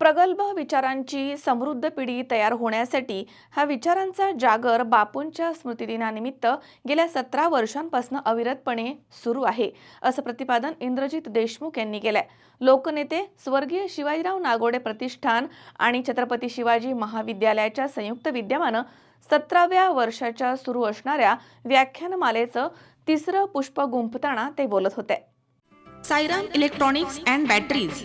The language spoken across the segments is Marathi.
प्रगल्भ विचारांची समृद्ध पिढी तयार होण्यासाठी हा विचारांचा जागर बापूंच्या स्मृतिदिनानिमित्त गेल्या सतरा वर्षांपासून अविरतपणे सुरू आहे असं प्रतिपादन इंद्रजित देशमुख यांनी केलंय. लोकनेते स्वर्गीय शिवाजीराव नागोडे प्रतिष्ठान आणि छत्रपती शिवाजी महाविद्यालयाच्या संयुक्त विद्यमानं सतराव्या वर्षाच्या सुरू असणाऱ्या व्याख्यानमालेचं तिसरं पुष्प गुंफताना ते बोलत होते. सायराम इलेक्ट्रॉनिक्स अँड बॅटरीज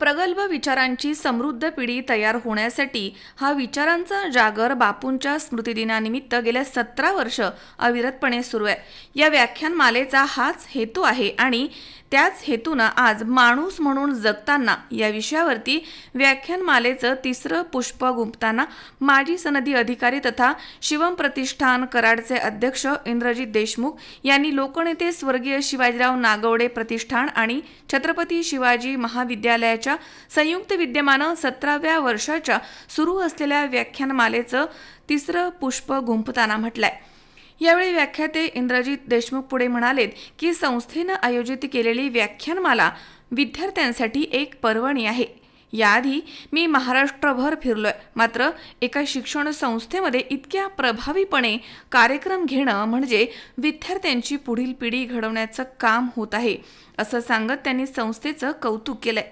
प्रगल्भ विचारांची समृद्ध पिढी तयार होण्यासाठी हा विचारांचा जागर बापूंच्या स्मृतिदिनानिमित्त गेल्या सतरा वर्ष अविरतपणे सुरू आहे. या व्याख्यानमालेचा हाच हेतू आहे आणि त्याच हेतूनं आज माणूस म्हणून जगताना या विषयावरती व्याख्यानमालेचं तिसरं पुष्प गुंपताना माजी सनदी अधिकारी तथा शिवम प्रतिष्ठान कराडचे अध्यक्ष इंद्रजित देशमुख यांनी लोकनेते स्वर्गीय शिवाजीराव नागवडे प्रतिष्ठान आणि छत्रपती शिवाजी महाविद्यालयाच्या संयुक्त विद्यमानं सतराव्या वर्षाच्या सुरू असलेल्या व्याख्यानमालेचं तिसरं पुष्प गुंफताना म्हटलंय. यावेळी व्याख्याते इंद्रजित देशमुख पुढे म्हणालेत की संस्थेनं आयोजित केलेली व्याख्यानमाला विद्यार्थ्यांसाठी एक पर्वणी आहे. याआधी मी महाराष्ट्रभर फिरलोय. मात्र एका शिक्षण संस्थेमध्ये इतक्या प्रभावीपणे कार्यक्रम घेणं म्हणजे विद्यार्थ्यांची पुढील पिढी घडवण्याचं काम होत आहे असं सांगत त्यांनी संस्थेचं कौतुक केलंय.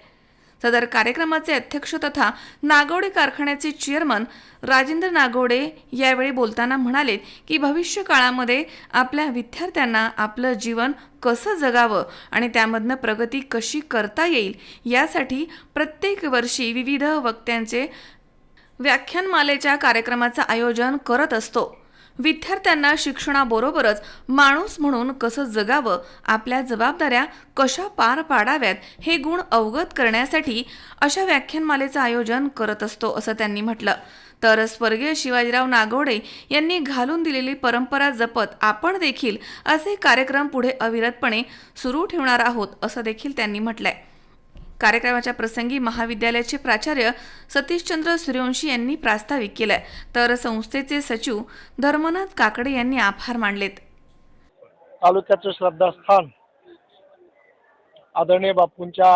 सदर कार्यक्रमाचे अध्यक्ष तथा नागवडे कारखान्याचे चेअरमन राजेंद्र नागवडे यावेळी बोलताना म्हणाले की भविष्य काळामध्ये आपल्या विद्यार्थ्यांना आपलं जीवन कसं जगावं आणि त्यामधनं प्रगती कशी करता येईल यासाठी प्रत्येक वर्षी विविध वक्त्यांचे व्याख्यानमालेच्या कार्यक्रमाचं आयोजन करत असतो. विद्यार्थ्यांना शिक्षणाबरोबरच माणूस म्हणून कसं जगावं आपल्या जबाबदाऱ्या कशा पार पाडाव्यात हे गुण अवगत करण्यासाठी अशा व्याख्यानमालेचं आयोजन करत असतो असं त्यांनी म्हटलं. तर स्वर्गीय शिवाजीराव नागवडे यांनी घालून दिलेली परंपरा जपत आपण देखील असे कार्यक्रम पुढे अविरतपणे सुरू ठेवणार आहोत असं देखील त्यांनी म्हटलंय. कार्यक्रमाच्या प्रसंगी महाविद्यालयाचे प्राचार्य सतीशचंद्र सूर्यवंशी यांनी प्रास्ताविक केलंय. तर संस्थेचे सचिव धर्मनाथ काकडे यांनी आभार मानलेत. तालुक्याचं श्रद्धास्थान आदरणीय बापूंच्या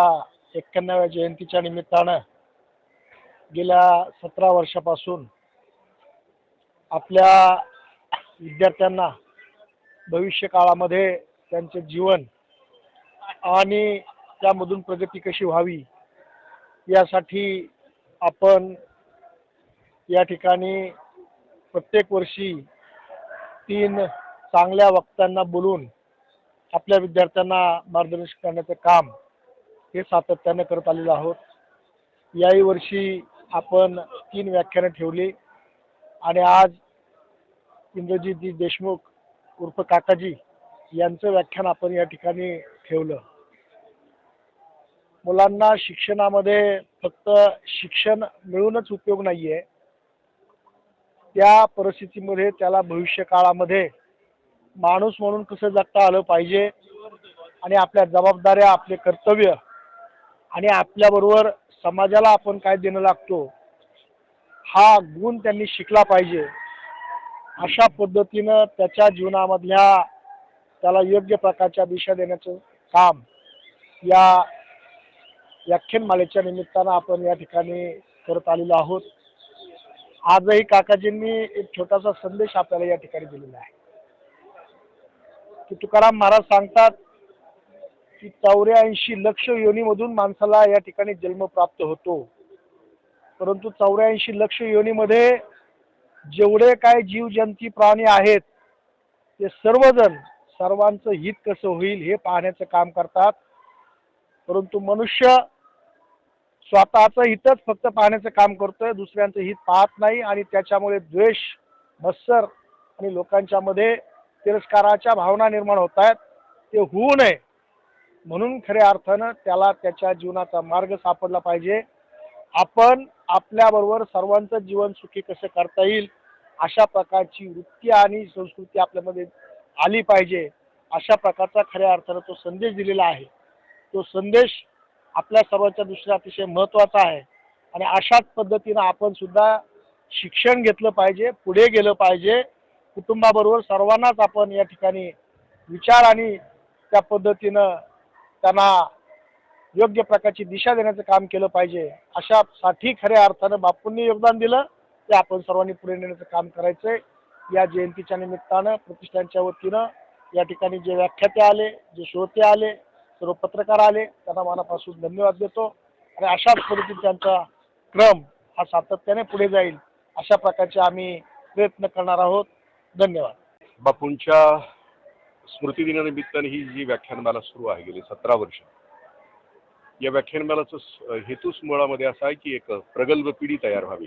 एक्क्याण्णव्या जयंतीच्या निमित्तानं गेल्या सतरा वर्षापासून आपल्या विद्यार्थ्यांना भविष्य काळामध्ये त्यांचे जीवन आणि त्यामधून प्रगती कशी व्हावी यासाठी आपण या ठिकाणी प्रत्येक वर्षी तीन चांगल्या वक्त्यांना बोलून आपल्या विद्यार्थ्यांना मार्गदर्शन करण्याचं काम हे सातत्यानं करत आलेलो आहोत. याही वर्षी आपण तीन व्याख्यानं ठेवली आणि आज इंद्रजितजी देशमुख उर्फ काकाजी यांचं व्याख्यान आपण या ठिकाणी ठेवलं. मुलांना शिक्षणामध्ये फक्त शिक्षण मिळूनच उपयोग नाही आहे त्या परिस्थितीमध्ये त्याला भविष्य काळामध्ये माणूस म्हणून कसं जगता आलं पाहिजे आणि आपल्या जबाबदाऱ्या आपले कर्तव्य आणि आपल्याबरोबर समाजाला आपण काय देणं लागतो हा गुण त्यांनी शिकला पाहिजे. अशा पद्धतीनं त्याच्या जीवनामधल्या त्याला योग्य प्रकारच्या दिशा देण्याचं काम या व्याख्यानमालेच्या निमित्तानं आपण या ठिकाणी करत आलेलो आहोत. आजही काकाजींनी एक छोटासा संदेश आपल्याला या ठिकाणी दिलेला आहे. की तुकाराम महाराज सांगतात की चौऱ्याऐंशी लक्ष योनीमधून माणसाला या ठिकाणी जन्म प्राप्त होतो. परंतु चौऱ्याऐंशी लक्ष योनीमध्ये जेवढे काय जीवजंती प्राणी आहेत ते सर्वजण सर्वांचं हित कसं होईल हे पाहण्याचं काम करतात. परंतु मनुष्य स्वतःचं हितच फक्त पाहण्याचं काम करतोय दुसऱ्यांचं हित पाहत नाही आणि त्याच्यामुळे द्वेष मत्सर आणि लोकांच्या मध्ये तिरस्काराच्या भावना निर्माण होत आहेत. ते होऊ नये. म्हणून खऱ्या अर्थानं त्याला त्याच्या जीवनाचा मार्ग सापडला पाहिजे. आपण आपल्याबरोबर सर्वांचं जीवन सुखी कसं करता येईल अशा प्रकारची वृत्ती आणि संस्कृती आपल्यामध्ये आली पाहिजे अशा प्रकारचा खऱ्या अर्थानं तो संदेश दिलेला आहे. तो संदेश आपल्या सर्वांच्या दृष्टीने अतिशय महत्त्वाचा आहे. आणि अशाच पद्धतीनं आपण सुद्धा शिक्षण घेतलं पाहिजे पुढे गेलं पाहिजे. कुटुंबाबरोबर सर्वांनाच आपण या ठिकाणी विचार आणि त्या पद्धतीनं त्यांना योग्य प्रकारची दिशा देण्याचं काम केलं पाहिजे. अशासाठी खऱ्या अर्थानं बापूंनी योगदान दिलं. ते आपण सर्वांनी पुढे नेण्याचं काम करायचंय. या जयंतीच्या निमित्तानं प्रतिष्ठानच्या वतीनं या ठिकाणी जे व्याख्याते आले जे श्रोते आले सर्व पत्रकार आले त्यांना मनापासून धन्यवाद देतो. आणि अशाच पद्धतीने त्यांचा क्रम हा सातत्याने पुढे जाईल अशा प्रकारचे आम्ही प्रयत्न करणार आहोत. धन्यवाद. बापूंच्या स्मृतिदिनानिमित्ताने ही जी व्याख्यानमाला सुरू आहे गेली सतरा वर्ष. या व्याख्यानमालाचं हेतूच मुळामध्ये असा आहे की एक प्रगल्भ पिढी तयार व्हावी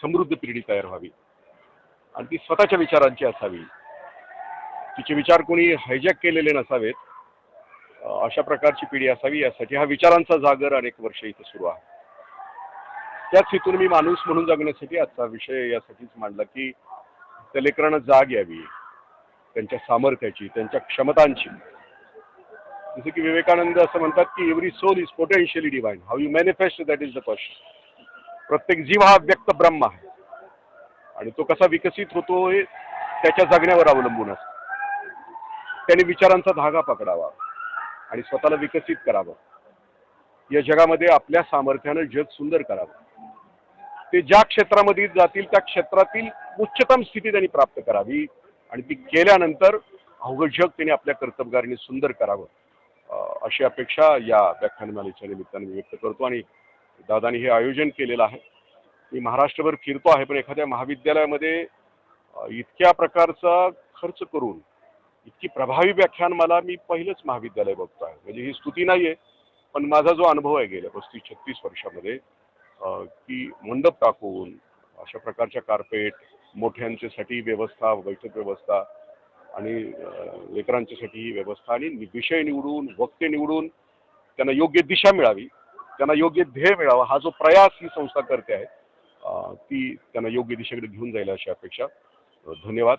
समृद्ध पिढी तयार व्हावी. आणि ती स्वतःच्या विचारांची असावी. तिचे विचार कोणी हायजॅक केलेले नसावेत अशा प्रकारची पिढी असावी यासाठी हा विचारांचा जागर अनेक वर्ष इथं सुरू आहे. त्याच हेतून मी माणूस म्हणून जगण्यासाठी आजचा विषय यासाठीच मांडला की त्या लेकरांना जाग यावी त्यांच्या सामर्थ्याची त्यांच्या क्षमतांची. जसं की विवेकानंद असं म्हणतात की every soul is potentially divine how you manifest that is the question प्रत्येक जीव हा व्यक्त ब्रह्म आहे. आणि तो कसा विकसित होतो हे त्याच्या जगण्यावर अवलंबून असतो. त्याने विचारांचा धागा पकडावा. आणि स्वतःला विकसित करावं. या जगामध्ये आपल्या सामर्थ्यानं जग सुंदर करावं. ते ज्या क्षेत्रामध्ये जातील त्या क्षेत्रातील उच्चतम स्थिती त्यांनी प्राप्त करावी आणि ती केल्यानंतर अवघड जग त्यांनी आपल्या कर्तबगारीने सुंदर करावं अशी अपेक्षा या व्याख्यानमालेच्या निमित्ताने मी व्यक्त करतो. आणि दादानी हे आयोजन केलेलं आहे. मी महाराष्ट्रभर फिरतो आहे पण एखाद्या महाविद्यालयामध्ये इतक्या प्रकारचा खर्च करून इतकी प्रभावी व्याख्यान मला मी पहिलंच महाविद्यालय बघतो आहे. म्हणजे ही स्तुती नाही आहे पण माझा जो अनुभव आहे गेल्या पस्तीस छत्तीस वर्षामध्ये की मंडप टाकून अशा प्रकारच्या कार्पेट मोठ्यांच्यासाठी व्यवस्था बैठक व्यवस्था आणि लेकरांच्यासाठी ही व्यवस्था आणि विषय निवडून वक्ते निवडून त्यांना योग्य दिशा मिळावी त्यांना योग्य ध्येय मिळावा हा जो प्रयास ही संस्था करते आहे ती त्यांना योग्य दिशेकडे घेऊन जाईल अशी अपेक्षा. धन्यवाद.